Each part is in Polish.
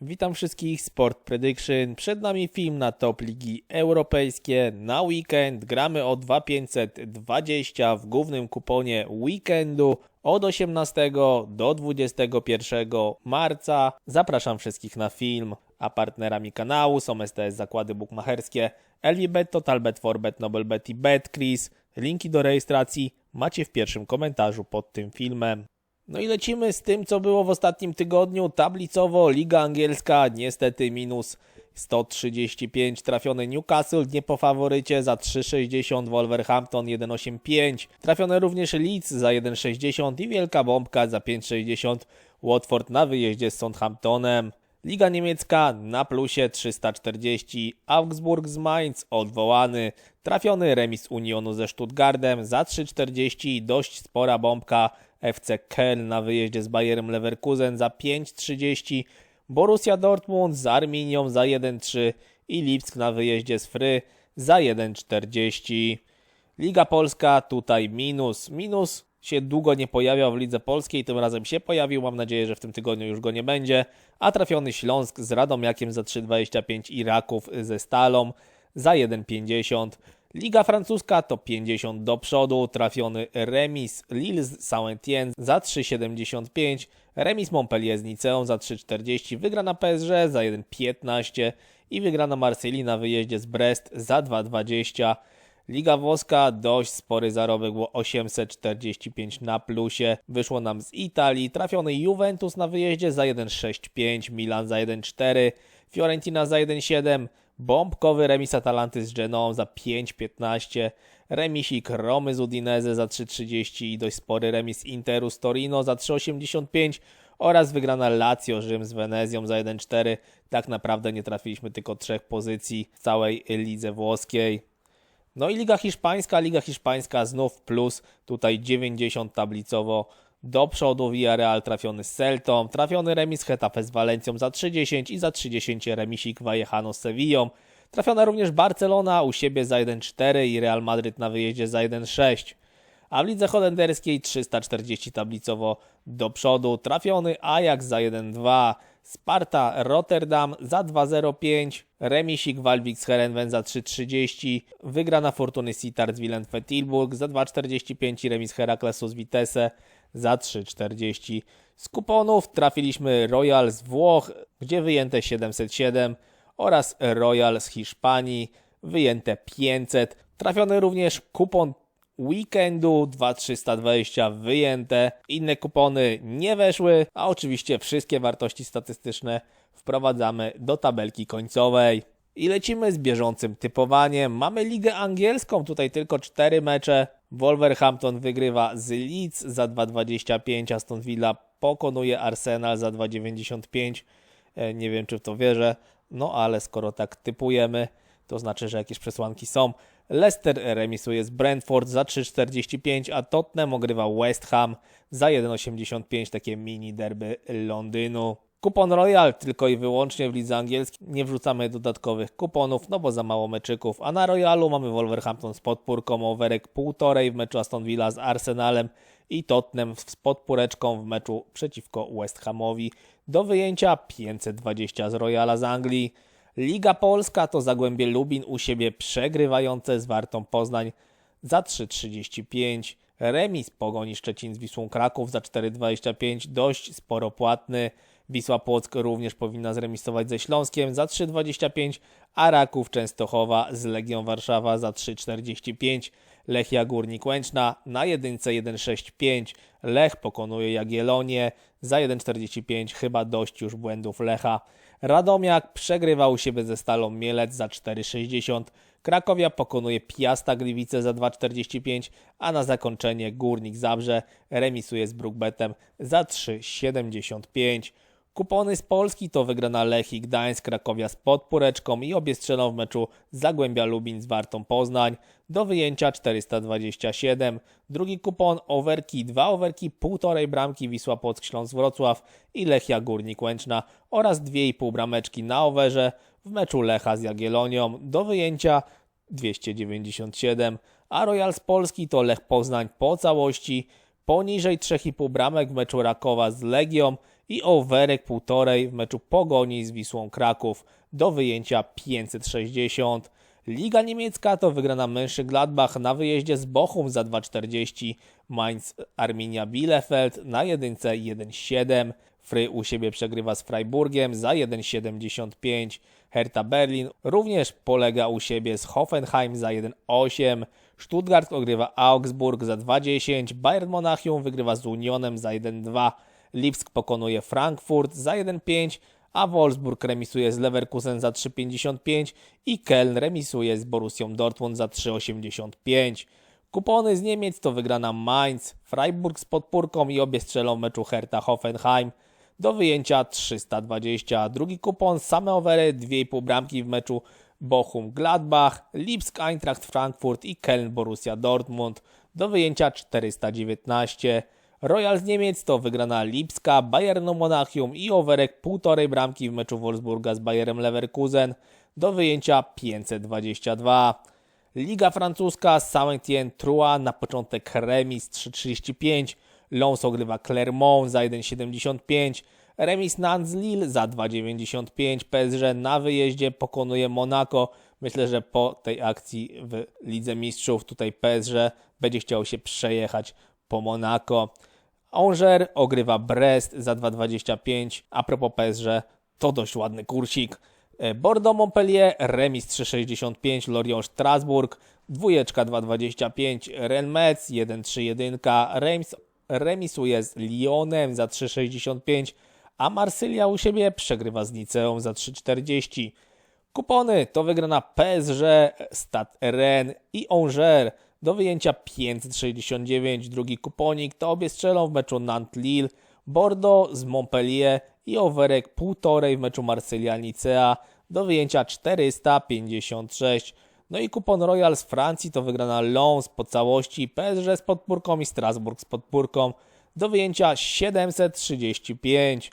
Witam wszystkich, Sport Prediction. Przed nami film na top ligi europejskie. Na weekend gramy o 2520 w głównym kuponie weekendu od 18 do 21 marca. Zapraszam wszystkich na film, a partnerami kanału są STS Zakłady Bukmacherskie, LVBet, Totalbet, Forbet, Nobelbet i BetCris. Linki do rejestracji macie w pierwszym komentarzu pod tym filmem. No i lecimy z tym, co było w ostatnim tygodniu. Tablicowo Liga Angielska niestety minus 135 trafiony Newcastle nie po faworycie za 3,60 Wolverhampton 1,85 trafione również Leeds za 1,60 i wielka bombka za 5,60 Watford na wyjeździe z Southamptonem. Liga niemiecka na plusie 340, Augsburg z Mainz odwołany, trafiony remis Unionu ze Stuttgartem za 340, dość spora bombka FC Köln na wyjeździe z Bayerem Leverkusen za 5,30, Borussia Dortmund z Arminią za 1,3 i Lipsk na wyjeździe z Fry za 1,40. Liga Polska tutaj minus. Minus się długo nie pojawiał w Lidze Polskiej, tym razem się pojawił. Mam nadzieję, że w tym tygodniu już go nie będzie. A trafiony Śląsk z Radomiakiem za 3,25 i Raków ze Stalą za 1,50. Liga francuska to 50 do przodu, trafiony remis Lille z Saint-Étienne za 3,75, remis Montpellier z Niceą za 3,40, wygrana PSG za 1,15 i wygrana Marsylii na wyjeździe z Brest za 2,20. Liga włoska, dość spory zarobek, było 845 na plusie. Wyszło nam z Italii. Trafiony Juventus na wyjeździe za 1,65, Milan za 1,4, Fiorentina za 1,7, bombkowy remis Atalanty z Genoą za 5,15, remisik Romy z Udinese za 3,30 i dość spory remis Interu z Torino za 3,85 oraz wygrana Lazio Rzym z Wenezją za 1,4. Tak naprawdę nie trafiliśmy tylko trzech pozycji w całej lidze włoskiej. No i Liga Hiszpańska, Liga Hiszpańska znów plus, tutaj 90 tablicowo. Do przodu Villarreal trafiony z Celtą, trafiony remis Hetafe z Walencją za 30 i za 30 remisik Vallecano z Sevillą, trafiona również Barcelona u siebie za 1,4 i Real Madryt na wyjeździe za 1,6. A w lidze holenderskiej 340 tablicowo do przodu, trafiony Ajax za 1,2, Sparta Rotterdam za 2,05, remisik Walwik z Herenven za 3,30, wygrana Fortuny Sittard z Willem Tilburg za 2,45 i remis Heraklesu z Vitesse za 3,40. Z kuponów trafiliśmy Royal z Włoch, gdzie wyjęte 707 oraz Royal z Hiszpanii, wyjęte 500. Trafiony również kupon weekendu 2320 wyjęte. Inne kupony nie weszły, a oczywiście wszystkie wartości statystyczne wprowadzamy do tabelki końcowej. I lecimy z bieżącym typowaniem. Mamy ligę angielską, tutaj tylko 4 mecze. Wolverhampton wygrywa z Leeds za 2,25, Aston Villa pokonuje Arsenal za 2,95. E, Nie wiem, czy w to wierzę, no ale skoro tak typujemy, to znaczy, że jakieś przesłanki są. Leicester remisuje z Brentford za 3,45, a Tottenham ogrywa West Ham za 1,85, takie mini derby Londynu. Kupon Royal tylko i wyłącznie w lidze angielskiej. Nie wrzucamy dodatkowych kuponów, no bo za mało meczyków. A na Royalu mamy Wolverhampton z podpórką, overek 1,5 w meczu Aston Villa z Arsenalem i Tottenham z podpóreczką w meczu przeciwko West Hamowi. Do wyjęcia 520 z Royala z Anglii. Liga Polska to Zagłębie Lubin u siebie przegrywające z Wartą Poznań za 3,35. Remis Pogoni Szczecin z Wisłą Kraków za 4,25. Dość sporo płatny. Wisła Płock również powinna zremisować ze Śląskiem za 3,25, a Raków Częstochowa z Legią Warszawa za 3,45. Lechia Górnik Łęczna na jedynce 1,65. Lech pokonuje Jagiellonię za 1,45. Chyba dość już błędów Lecha. Radomiak przegrywa u siebie ze Stalą Mielec za 4,60. Krakowia pokonuje Piasta Gliwice za 2,45, a na zakończenie Górnik Zabrze remisuje z Brookbetem za 3,75. Kupony z Polski to wygrana Lech i Gdańsk, Krakowia z podpóreczką i obie strzelą w meczu Zagłębia Lubin z Wartą Poznań. Do wyjęcia 427. Drugi kupon overki, dwa overki, półtorej bramki Wisła Płock Śląsk Wrocław i Lechia Górnik Łęczna oraz 2,5 brameczki na overze w meczu Lecha z Jagiellonią. Do wyjęcia 297. A Royal z Polski to Lech Poznań po całości poniżej 3,5 bramek w meczu Rakowa z Legią i overek 1,5 w meczu Pogoni z Wisłą Kraków do wyjęcia 560. Liga niemiecka to wygrana Mönchengladbach na wyjeździe z Bochum za 2,40, Mainz Arminia Bielefeld na jedynce 1,7, Fry u siebie przegrywa z Freiburgiem za 1,75, Hertha Berlin również polega u siebie z Hoffenheim za 1,8, Stuttgart ogrywa Augsburg za 2,10, Bayern Monachium wygrywa z Unionem za 1,2, Lipsk pokonuje Frankfurt za 1,5, a Wolfsburg remisuje z Leverkusen za 3,55 i Köln remisuje z Borussią Dortmund za 3,85. Kupony z Niemiec to wygrana Mainz, Freiburg z podpórką i obie strzelą w meczu Hertha Hoffenheim do wyjęcia 320. Drugi kupon same overy 2,5 bramki w meczu Bochum Gladbach, Lipsk Eintracht Frankfurt i Köln Borussia Dortmund do wyjęcia 419. Royal z Niemiec to wygrana Lipska, Bayernu Monachium i overek 1,5 bramki w meczu Wolfsburga z Bayerem Leverkusen do wyjęcia 522. Liga francuska Saint-Étienne Troyes na początek remis 3,35, Lens ogrywa Clermont za 1,75, remis Nantes Lille za 2,95, PSG na wyjeździe pokonuje Monaco. Myślę, że po tej akcji w Lidze Mistrzów tutaj PSG będzie chciał się przejechać po Monaco. Angers ogrywa Brest za 2,25. A propos PSG, to dość ładny kursik. Bordeaux Montpellier, remis 3,65, Lorient Strasbourg, dwójeczka 2,25, Rennes Metz 1,31, Reims remisuje z Lyonem za 3,65, a Marsylia u siebie przegrywa z Niceą za 3,40. Kupony to wygrana PSG, Stade Rennes i Angers do wyjęcia 569. Drugi kuponik. To obie strzelą w meczu Nantes-Lille, Bordeaux z Montpellier i overek 1,5 w meczu Marsylia-Nicea do wyjęcia 456. No i kupon Royal z Francji. To wygrana Lens po całości, PSG z podpórką i Strasburg z podpórką. Do wyjęcia 735.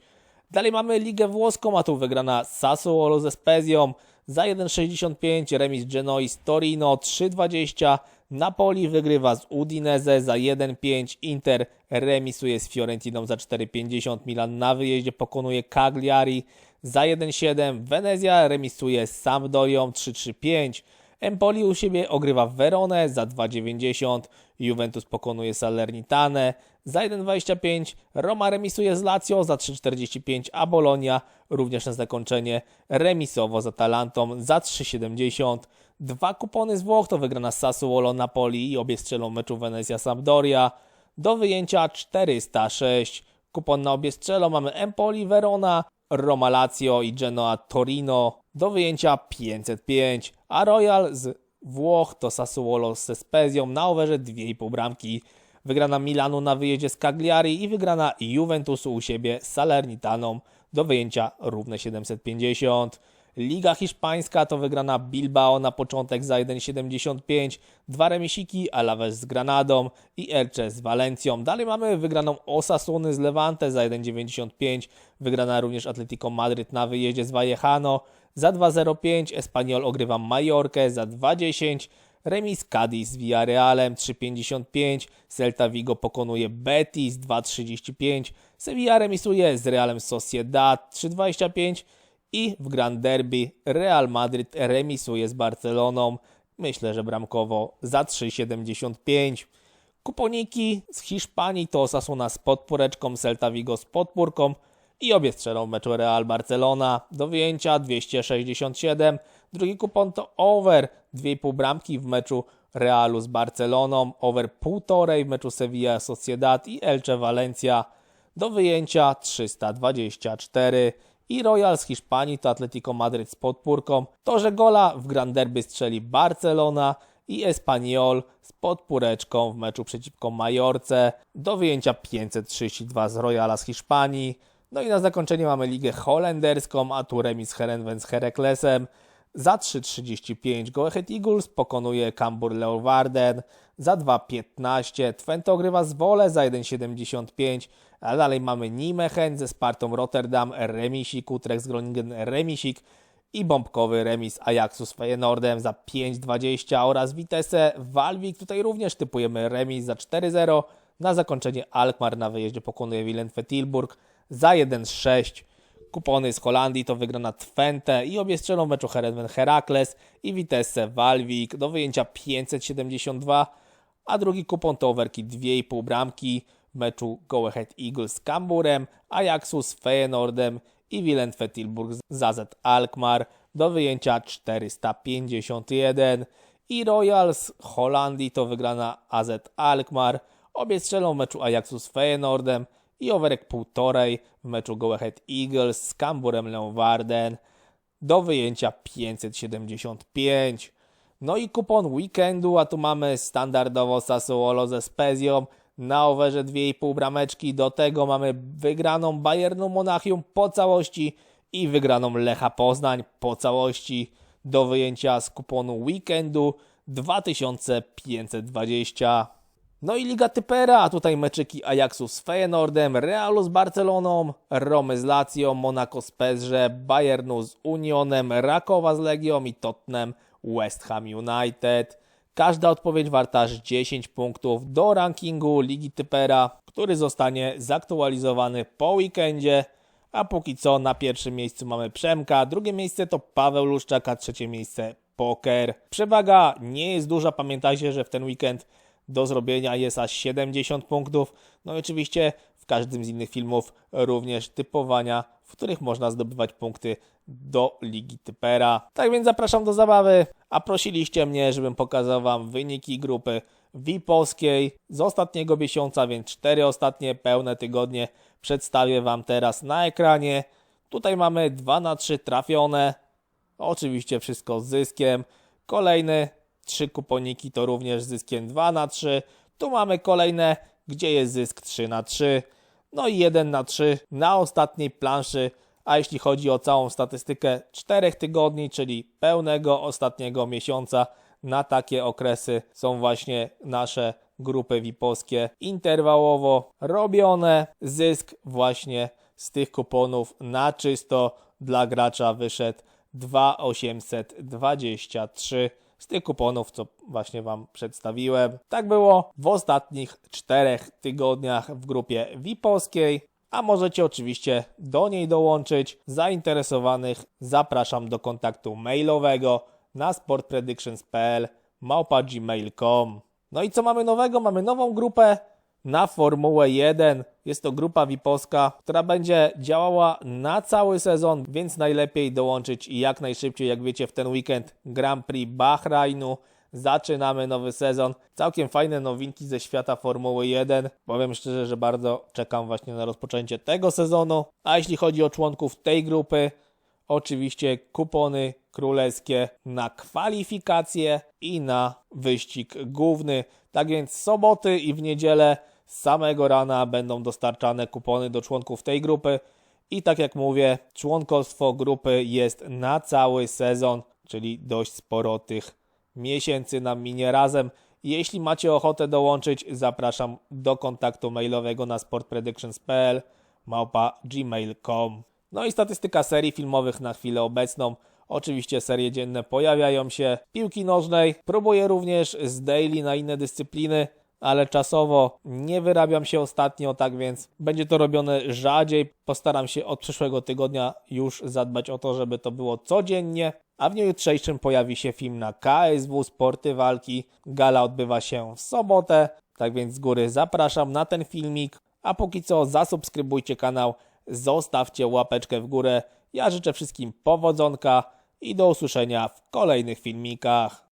Dalej mamy Ligę Włoską, a tu wygrana Sassuolo ze Spezią za 1,65, remis Genoi z Torino. 3,20, Napoli wygrywa z Udinese za 1,5, Inter remisuje z Fiorentiną za 4,50, Milan na wyjeździe pokonuje Cagliari za 1,7, Venezia remisuje z Sampdorią 3,35, Empoli u siebie ogrywa Veronę za 2,90, Juventus pokonuje Salernitane za 1,25, Roma remisuje z Lazio za 3,45, a Bologna również na zakończenie remisowo z Atalantą za 3,70. Dwa kupony z Włoch to wygrana Sassuolo Napoli i obie strzelą meczu Venezia Sampdoria do wyjęcia 406. Kupon na obie strzelą mamy Empoli Verona, Roma Lazio i Genoa Torino do wyjęcia 505, a Royal z Włoch to Sassuolo ze Spezją na overze 2,5 bramki. Wygrana Milanu na wyjeździe z Cagliari i wygrana Juventusu u siebie z Salernitaną do wyjęcia równe 750. Liga Hiszpańska to wygrana Bilbao na początek za 1,75, dwa remisiki Alaves z Granadą i Elche z Walencją. Dalej mamy wygraną Osasuny z Levante za 1,95, wygrana również Atletico Madryt na wyjeździe z Vallecano za 2,05, Espanyol ogrywa Majorkę za 2,10, remis Cadiz z Villarrealem 3,55, Celta Vigo pokonuje Betis 2,35, Sevilla remisuje z Realem Sociedad 3,25, i w Grand Derby Real Madryt remisuje z Barceloną. Myślę, że bramkowo za 3,75. Kuponiki z Hiszpanii to Osasuna z podpóreczką, Celta Vigo z podpórką i obie strzelą w meczu Real Barcelona. Do wyjęcia 267. Drugi kupon to over 2,5 bramki w meczu Realu z Barceloną, over 1,5 w meczu Sevilla Sociedad i Elche Valencia. Do wyjęcia 324 i Royal z Hiszpanii to Atletico Madryt z podpórką. To, że gola w Grand Derby strzeli Barcelona i Espanyol z podpóreczką w meczu przeciwko Majorce. Do wyjęcia 532 z Royala z Hiszpanii. No i na zakończenie mamy ligę holenderską, a tu remis Herenven z Heraklesem. Za 3,35 Go Eagles pokonuje Cambur Leeuwarden. Za 2,15 Twente ogrywa z Wole za 1,75 a dalej mamy Nimecheń ze Spartą Rotterdam, remisik, Utrecht z Groningen, remisik i bombkowy remis Ajaxu z Feyenoordem za 5,20 oraz Vitesse Walwik. Tutaj również typujemy remis za 4,0. Na zakończenie Alkmaar na wyjeździe pokonuje Wilentwe Tilburg za 1,6. Kupony z Holandii to wygrana Twente i obie strzelą w meczu Herenven Herakles i Vitesse Walwik do wyjęcia 572, a drugi kupon to overki 2,5 bramki meczu Go Ahead Eagles z Kamburem, Ajaxu z Feyenoordem i Tilburg z AZ Alkmaar do wyjęcia 451 i Royal z Holandii to wygrana AZ Alkmaar. Obie strzelą w meczu Ajaxu z Feyenoordem i overek 1,5 w meczu Go Ahead Eagles z Kamburem Leeuwarden do wyjęcia 575. No i kupon weekendu, a tu mamy standardowo Sassuolo ze Spezją na overze 2,5 brameczki. Do tego mamy wygraną Bayernu Monachium po całości i wygraną Lecha Poznań po całości do wyjęcia z kuponu weekendu 2520. No i Liga Typera, a tutaj meczyki Ajaxu z Feyenoordem, Realu z Barceloną, Romy z Lazio, Monaco z PSG, Bayernu z Unionem, Rakowa z Legią i Tottenham West Ham United. Każda odpowiedź warta aż 10 punktów do rankingu Ligi Typera, który zostanie zaktualizowany po weekendzie. A póki co na pierwszym miejscu mamy Przemka, drugie miejsce to Paweł Luszczak, a trzecie miejsce Poker. Przewaga nie jest duża, pamiętajcie, że w ten weekend do zrobienia jest aż 70 punktów. No i oczywiście w każdym z innych filmów również typowania, w których można zdobywać punkty do Ligi Typera. Tak więc zapraszam do zabawy, a prosiliście mnie, żebym pokazał Wam wyniki grupy VIP-owskiej z ostatniego miesiąca, więc cztery ostatnie pełne tygodnie przedstawię Wam teraz na ekranie. Tutaj mamy 2 na 3 trafione, oczywiście wszystko z zyskiem. Kolejny trzy kuponiki to również z zyskiem 2 na 3. Tu mamy kolejne, gdzie jest zysk 3 na 3. No i 1 na 3 na ostatniej planszy. A jeśli chodzi o całą statystykę 4 tygodni, czyli pełnego ostatniego miesiąca, na takie okresy są właśnie nasze grupy VIP-owskie interwałowo robione. Zysk właśnie z tych kuponów na czysto dla gracza wyszedł 2,823 z tych kuponów, co właśnie Wam przedstawiłem. Tak było w ostatnich czterech tygodniach w grupie VIP-owskiej, a możecie oczywiście do niej dołączyć. Zainteresowanych zapraszam do kontaktu mailowego na sportpredictions.pl małpa.gmail.com No i co mamy nowego? Mamy nową grupę na Formułę 1. Jest to grupa VIP-owska, która będzie działała na cały sezon, więc najlepiej dołączyć i jak najszybciej, jak wiecie, w ten weekend Grand Prix Bahrainu. Zaczynamy nowy sezon. Całkiem fajne nowinki ze świata Formuły 1. Powiem szczerze, że bardzo czekam właśnie na rozpoczęcie tego sezonu. A jeśli chodzi o członków tej grupy, oczywiście kupony królewskie na kwalifikacje i na wyścig główny. Tak więc soboty i w niedzielę samego rana będą dostarczane kupony do członków tej grupy. I tak jak mówię, członkostwo grupy jest na cały sezon, czyli dość sporo tych miesięcy nam minie razem. Jeśli macie ochotę dołączyć, zapraszam do kontaktu mailowego na sportpredictions.pl małpa gmail.com. No i statystyka serii filmowych na chwilę obecną. Oczywiście serie dzienne pojawiają się. Piłki nożnej próbuję również z daily na inne dyscypliny, ale czasowo nie wyrabiam się ostatnio, tak więc będzie to robione rzadziej. Postaram się od przyszłego tygodnia już zadbać o to, żeby to było codziennie. A w dniu jutrzejszym pojawi się film na KSW Sporty Walki. Gala odbywa się w sobotę, tak więc z góry zapraszam na ten filmik. A póki co zasubskrybujcie kanał, zostawcie łapeczkę w górę. Ja życzę wszystkim powodzonka i do usłyszenia w kolejnych filmikach.